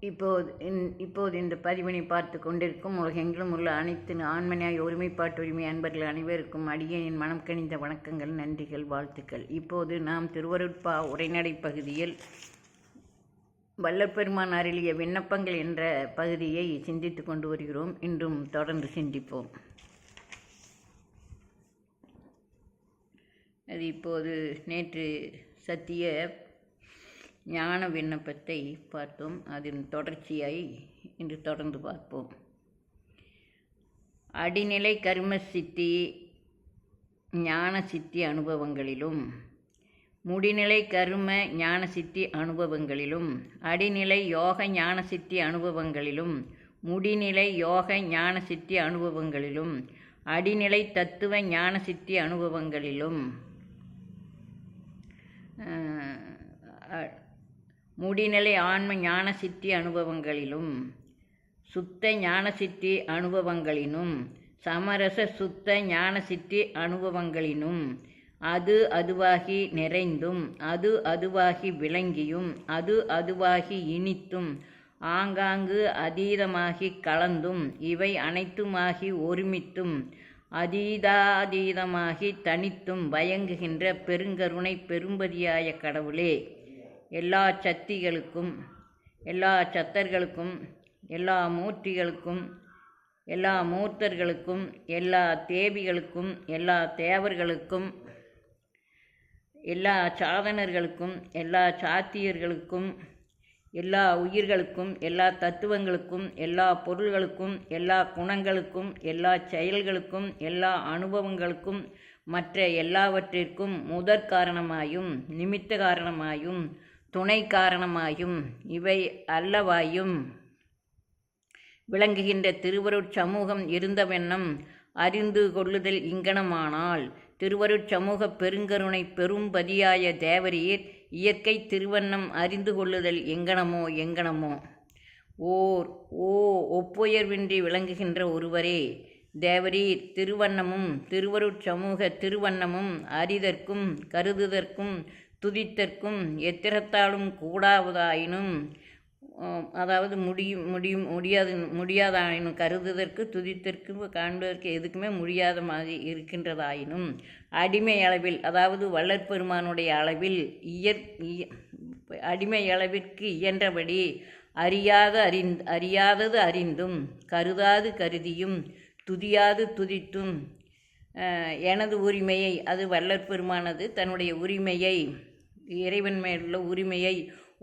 இப்போது இந்- இப்போது இந்த பதிவினை பார்த்து கொண்டிருக்கும் உலகெங்கிலும் உள்ள அனைத்து ஆண்மனையாய் ஒருமைப்பாட்டு உரிமை அன்பர்கள் அனைவருக்கும் அடியேனின் மனம் கணிந்த வணக்கங்கள் நன்றிகள் வாழ்த்துக்கள். இப்போது நாம் திருவருட்பா உரைநடை பகுதியில் வல்லப்பெருமான் அருளிய விண்ணப்பங்கள் என்ற பகுதியை சிந்தித்து கொண்டு வருகிறோம். இன்றும் தொடர்ந்து சிந்திப்போம். அது இப்போது நேற்று சத்திய ஞான விண்ணப்பத்தை பார்த்தோம். அதன் தொடர்ச்சியாய் இன்று தொடர்ந்து பார்ப்போம். அடிநிலை கர்ம சித்தி ஞான சித்தி அனுபவங்களிலும் முடிநிலை கரும ஞான சித்தி அனுபவங்களிலும் அடிநிலை யோக ஞான சித்தி அனுபவங்களிலும் முடிநிலை யோக ஞான சித்தி அனுபவங்களிலும் அடிநிலை தத்துவ ஞான சித்தி அனுபவங்களிலும் முடிநிலை ஆன்ம ஞான சித்தி அனுபவங்களிலும் சுத்த ஞான சித்தி அனுபவங்களினும் சமரச சுத்த ஞான சித்தி அனுபவங்களினும் அது அதுவாகி நிறைந்தும் அது அதுவாகி விளங்கியும் அது அதுவாகி இனித்தும் ஆங்காங்கு அதீதமாகி கலந்தும் இவை அனைத்துமாகி ஒருமித்தும் அதீதாதீதமாகி தனித்தும் பயங்குகின்ற பெருங்கருணை பெரும்பதியாய கடவுளே. எல்லா சக்திகளுக்கும் எல்லா சத்தர்களுக்கும் எல்லா மூர்த்திகளுக்கும் எல்லா மூர்த்தர்களுக்கும் எல்லா தேவிகளுக்கும் எல்லா தேவர்களுக்கும் எல்லா சாதனர்களுக்கும் எல்லா சாத்தியர்களுக்கும் எல்லா உயிர்களுக்கும் எல்லா தத்துவங்களுக்கும் எல்லா பொருள்களுக்கும் எல்லா குணங்களுக்கும் எல்லா செயல்களுக்கும் எல்லா அனுபவங்களுக்கும் மற்ற எல்லாவற்றிற்கும் முதற் காரணமாயும் நிமித்த காரணமாயும் துணை காரணமாயும் இவை அல்லவாயும். விளங்குகின்ற திருவருட் சமூகம் இருந்தவென்னம் அறிந்து கொள்ளுதல் இங்கனமானால் திருவருட் சமூக பெருங்கருணை பெரும்பதியாய தேவரீர் இயற்கை திருவண்ணம் அறிந்து கொள்ளுதல் எங்கனமோ எங்கனமோ. ஓர் ஓ ஒப்புயர்வின்றி விளங்குகின்ற ஒருவரே தேவரீர் திருவண்ணமும் திருவருட் சமூக திருவண்ணமும் அறிதற்கும் கருதுதற்கும் துதித்தற்கும் எத்திரத்தாலும் கூடாவதாயினும் அதாவது முடியும் முடியும் முடியாது முடியாதாயினும் கருதுதற்கு துதித்தற்கு காண்பதற்கு எதுக்குமே முடியாத மாதிரி இருக்கின்றதாயினும் அடிமை அளவில் அதாவது வள்ளற்பெருமானுடைய அளவில் இயற் இய- அடிமை அளவிற்கு இயன்றபடி அறியாத அறிந் அறியாதது அறிந்தும் கருதாது கருதியும் துதியாது துதித்தும் எனது உரிமையை அது வள்ளற்பெருமானது தன்னுடைய உரிமையை இறைவன் மேலுள்ள உரிமையை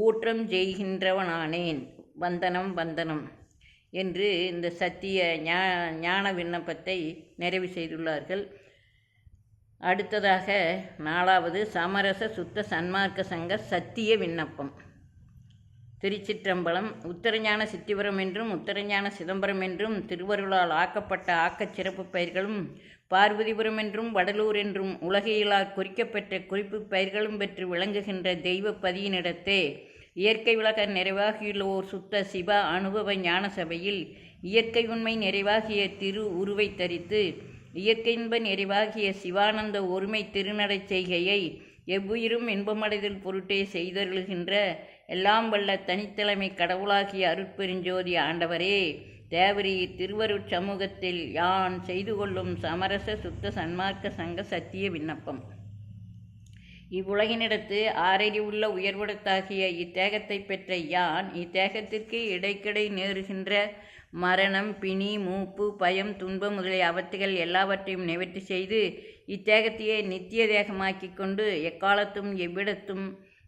ஊற்றம் செய்கின்றவனானேன். வந்தனம் வந்தனம் என்று இந்த சத்திய ஞா ஞான விண்ணப்பத்தை நிறைவு செய்துள்ளார்கள். அடுத்ததாக நாலாவது சமரச சுத்த சன்மார்க்க சங்க சத்திய விண்ணப்பம். திருச்சிற்றம்பலம் உத்தரஞான சித்திவரம் என்றும் உத்தரஞான சிதம்பரம் என்றும் திருவருளால் ஆக்கப்பட்ட ஆக்கச் சிறப்பு பெயர்களும் பார்வதிபுரம் என்றும் வடலூர் என்றும் உலகையிலால் குறிக்கப்பெற்ற குறிப்பு பெயர்களும் பெற்று விளங்குகின்ற தெய்வ பதியினிடத்தே இயற்கை உலக நிறைவாகியுள்ள ஓர் சுத்த சிவ அனுபவ ஞான சபையில் இயற்கை உண்மை நிறைவாகிய திரு உருவை தரித்து இயற்கையின்ப நிறைவாகிய சிவானந்த ஒருமை திருநடைச் செய்கையை எவ்வுயிரும் இன்பமடைதல் பொருட்டே செய்தருளுகின்ற எல்லாம் வல்ல தனித்தலைமை கடவுளாகிய அருட்பெருஞ்சோதி ஆண்டவரே தேவரி திருவருட் சமூகத்தில் யான் செய்து கொள்ளும் சமரச சுத்த சன்மார்க்க சங்க சத்திய விண்ணப்பம். இவ்வுலகினிடத்து ஆரறிவுள்ள உயர்வுடத்தாகிய இத்தேகத்தை பெற்ற யான் இத்தேகத்திற்கு இடைக்கிடை நேருகின்ற மரணம் பிணி மூப்பு பயம் துன்பம் முதலிய அவத்துகள் எல்லாவற்றையும் நிவர்த்தி செய்து இத்தேகத்தையே நித்திய தேகமாக்கிக் கொண்டு எக்காலத்தும் எவ்விடத்தும்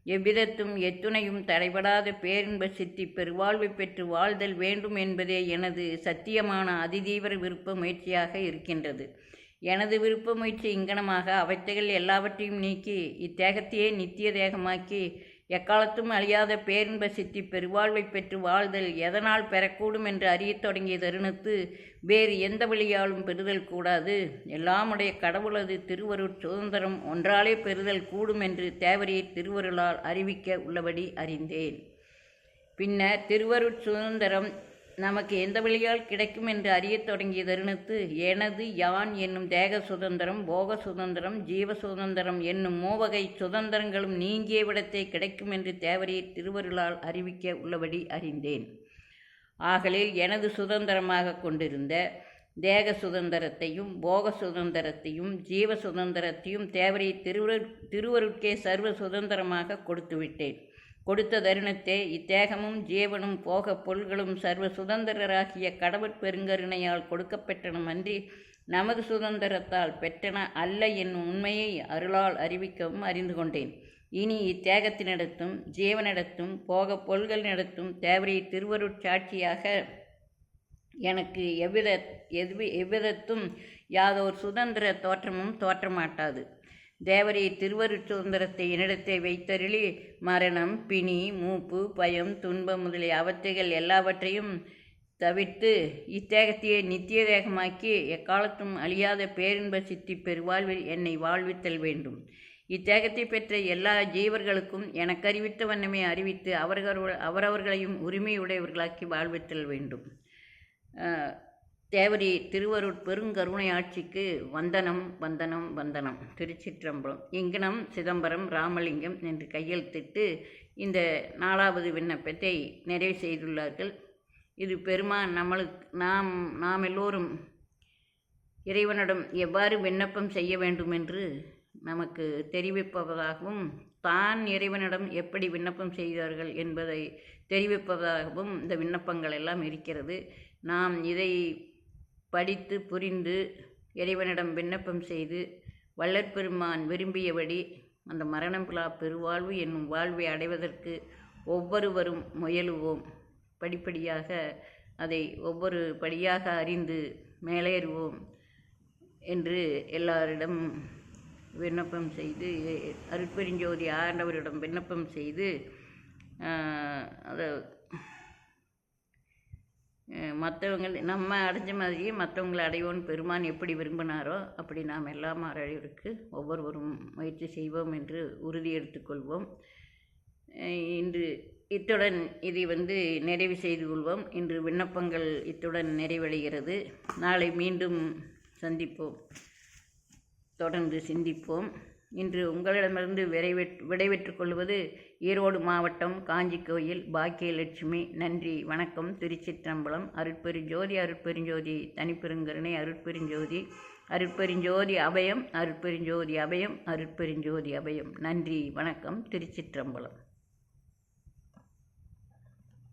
எவ்விதத்தும் எத்துணையும் தடைபடாத பேரின்ப சித்தி பெருவாழ்வை பெற்று வாழ்தல் வேண்டும் என்பதே எனது சத்தியமான அதிதீவிர விருப்ப முயற்சியாக இருக்கின்றது. எனது விருப்ப முயற்சி இங்கனமாக அவத்தைகள் எல்லாவற்றையும் நீக்கி இத்தேகத்தையே நித்திய தேகமாக்கி எக்காலத்தும் அழியாத பேரின்ப சித்தி பெருவாழ்வை பெற்று வாழ்தல் எதனால் பெறக்கூடும் என்று அறியத் தொடங்கிய தருணத்து வேறு எந்த வழியாலும் பெறுதல் கூடாது. எல்லாமுடைய கடவுளது திருவருட் சுதந்திரம் ஒன்றாலே பெறுதல் கூடும் என்று தேவரியை திருவருளால் அறிவிக்க உள்ளபடி அறிந்தேன். பின்னர் திருவருட் சுதந்திரம் நமக்கு எந்த வழியால் கிடைக்கும் என்று அறியத் தொடங்கிய தருணத்து எனது யான் என்னும் தேக சுதந்திரம் போக சுதந்திரம் ஜீவ சுதந்திரம் என்னும் மூவகை சுதந்திரங்களும் நீங்கிய விடத்தை கிடைக்கும் என்று தேவரீர் திருவருளால் அறிவிக்க உள்ளபடி அறிந்தேன். ஆகலில் எனது சுதந்திரமாக கொண்டிருந்த தேக சுதந்திரத்தையும் போக சுதந்திரத்தையும் ஜீவ சுதந்திரத்தையும் தேவரை திருவரு திருவருட்கே சர்வ சுதந்திரமாக கொடுத்துவிட்டேன். கொடுத்த தருணத்தே இத்தேகமும் ஜீவனும் போக பொருள்களும் சர்வ சுதந்திரராகிய கடவுட் பெருங்கருணையால் கொடுக்கப்பட்டனம் அன்றி நமது சுதந்திரத்தால் பெற்றன அல்ல என்னும் உண்மையை அருளால் அறிவிக்கவும் அறிந்து கொண்டேன். இனி இத்தேகத்தினிடத்தும் ஜீவனிடத்தும் போக பொருள்களினிடத்தும் தேவரை திருவருட்சாட்சியாக எனக்கு எவ்வித எவ்வி எவ்விதத்தும் யாதோர் சுதந்திர தோற்றமும் தோற்றமாட்டாது. தேவரே திருவருட் சுதந்திரத்தை என்னிடத்தை வைத்தருளி. மரணம் பிணி மூப்பு பயம் துன்பம் முதலிய அவத்தைகள் எல்லாவற்றையும் தவிர்த்து இத்தேகத்தையே நித்திய தேகமாக்கி எக்காலத்தும் அழியாத பேரின்ப சித்தி பெருவாழ்வில் என்னை வாழ்வித்தல் வேண்டும். இத்தேகத்தை பெற்ற எல்லா ஜீவர்களுக்கும் எனக்கு அறிவித்த வண்ணமே அறிவித்து அவர்கள் அவரவர்களையும் உரிமையுடையவர்களாக்கி வாழ்வித்தல் வேண்டும். தேவரி திருவருட் பெருங்கருணை ஆட்சிக்கு வந்தனம் வந்தனம் வந்தனம். திருச்சிற்றம்பலம். இங்கனம் சிதம்பரம் ராமலிங்கம் என்று கையெழுத்திட்டு இந்த நாலாவது விண்ணப்பத்தை நிறைவு செய்துள்ளார்கள். இது பெருமான் நம்மளுக்கு நாம் நாம் எல்லோரும் இறைவனிடம் எவ்வாறு விண்ணப்பம் செய்ய வேண்டும் என்று நமக்கு தெரிவிப்பதாகவும் தான் இறைவனிடம் எப்படி விண்ணப்பம் செய்தார்கள் என்பதை தெரிவிப்பதாகவும் இந்த விண்ணப்பங்கள் எல்லாம் இருக்கிறது. நாம் இதை படித்து புரிந்து இறைவனிடம் விண்ணப்பம் செய்து வள்ளற்பெருமான் விரும்பியபடி அந்த மரணப்பிலா பெருவாழ்வு என்னும் வாழ்வை அடைவதற்கு ஒவ்வொருவரும் முயலுவோம். படிப்படியாக அதை ஒவ்வொரு படியாக அறிந்து மேலேறுவோம் என்று எல்லாரிடம் விண்ணப்பம் செய்து அருட்பெருஞ்சோதி ஆண்டவரிடம் விண்ணப்பம் செய்து அதை மற்றவங்க நம்ம அடைஞ்ச மாதிரியே மற்றவங்களை அடைவோன்னு பெருமான் எப்படி விரும்பினாரோ அப்படி நாம் எல்லாம் அடைவதற்கு ஒவ்வொருவரும் முயற்சி செய்வோம் என்று உறுதி எடுத்துக்கொள்வோம். இன்று இத்துடன் இதை வந்து நிறைவு செய்து கொள்வோம். இன்று விண்ணப்பங்கள் இத்துடன் நிறைவடைகிறது. நாளை மீண்டும் சந்திப்போம். தொடர்ந்து சிந்திப்போம். இன்று உங்களிடமிருந்து விரைவெற் விடைபெற்றுக் கொள்வது ஈரோடு மாவட்டம் காஞ்சி கோயில் பாக்கியலட்சுமி. நன்றி வணக்கம். திருச்சிற்றம்பலம் அருட்பெருஞ்சோதி அருட்பெருஞ்சோதி தனிப்பெருங்கருணை அருட்பெருஞ்சோதி அருட்பெருஞ்சோதி அபயம் அருட்பெருஞ்சோதி அபயம் அருட்பெருஞ்சோதி அபயம். நன்றி வணக்கம். திருச்சிற்றம்பலம்.